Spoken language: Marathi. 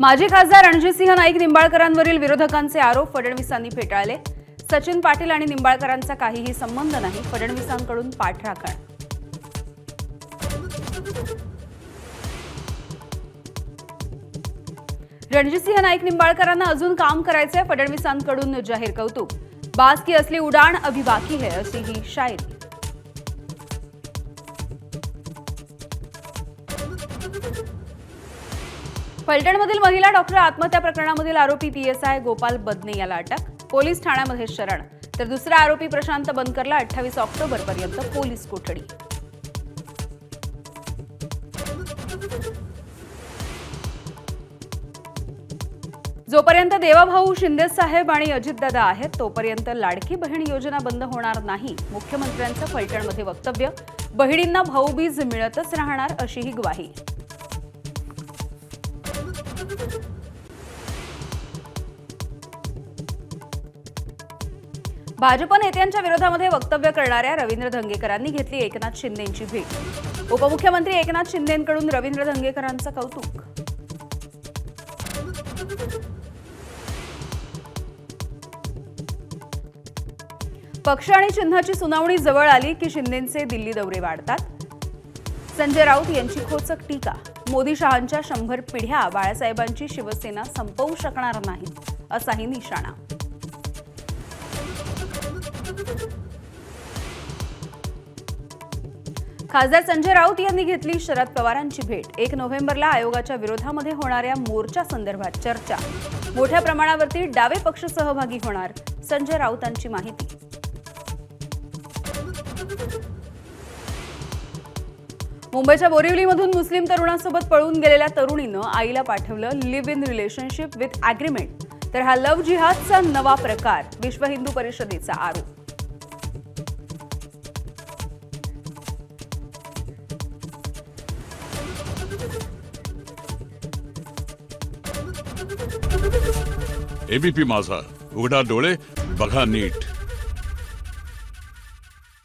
माजी खासदार रणजितसिंह नाईक निंबाळकरांवरील विरोधकांचे आरोप फडणवीसांनी फेटाळले. सचिन पाटील आणि निंबाळकरांचा काहीही संबंध नाही फडणवीसांकडून पाठराखण. रणजितसिंह नाईक निंबाळकरांना अजून काम करायचंय फडणवीसांकडून जाहीर कौतुक. बास की असली उडाण अभी बाकी है अशी ही शायरी. फलटणमधील महिला डॉक्टर आत्महत्या प्रकरणामधील आरोपी पीएसआय गोपाल बदने याला अटक. पोलीस ठाण्यामध्ये शरण. तर दुसरा आरोपी प्रशांत बनकरला अठ्ठावीस ऑक्टोबर पर्यंत पोलीस कोठडी. जोपर्यंत देवाभाऊ शिंदे साहेब आणि अजितदादा आहेत तोपर्यंत लाडकी बहीण योजना बंद होणार नाही मुख्यमंत्र्यांचं फलटणमध्ये वक्तव्य. बहिणींना भाऊबीज मिळतच राहणार अशीही ग्वाही. भाजप नेत्यांच्या विरोधामध्ये वक्तव्य करणाऱ्या रवींद्र धंगेकरांनी घेतली एकनाथ शिंदेंची भेट. उपमुख्यमंत्री एकनाथ शिंदेंकडून रवींद्र धंगेकरांचं कौतुक. पक्ष आणि चिन्हाची सुनावणी जवळ आली की शिंदेंचे दिल्ली दौरे वाढतात. संजय राऊत यांची खोचक टीका. मोदी शहांच्या शंभर पिढ्या बाळासाहेबांची शिवसेना संपवू शकणार नाही असाही निशाणा. खासदार संजय राऊत यांनी घेतली शरद पवारांची भेट. एक नोव्हेंबरला आयोगाच्या विरोधामध्ये होणाऱ्या मोर्चा संदर्भात चर्चा. मोठ्या प्रमाणावरती डावे पक्ष सहभागी होणार संजय राऊतांची माहिती. मुंबईच्या बोरिवलीमधून मुस्लिम तरुणासोबत पळून गेलेल्या तरुणीनं आईला पाठवलं live in relationship with agreement तर हा लव्ह जिहादचा नवा प्रकार विश्व हिंदू परिषदेचा आरोप. एबीपी माझा. उघडा डोळे बघा नीट.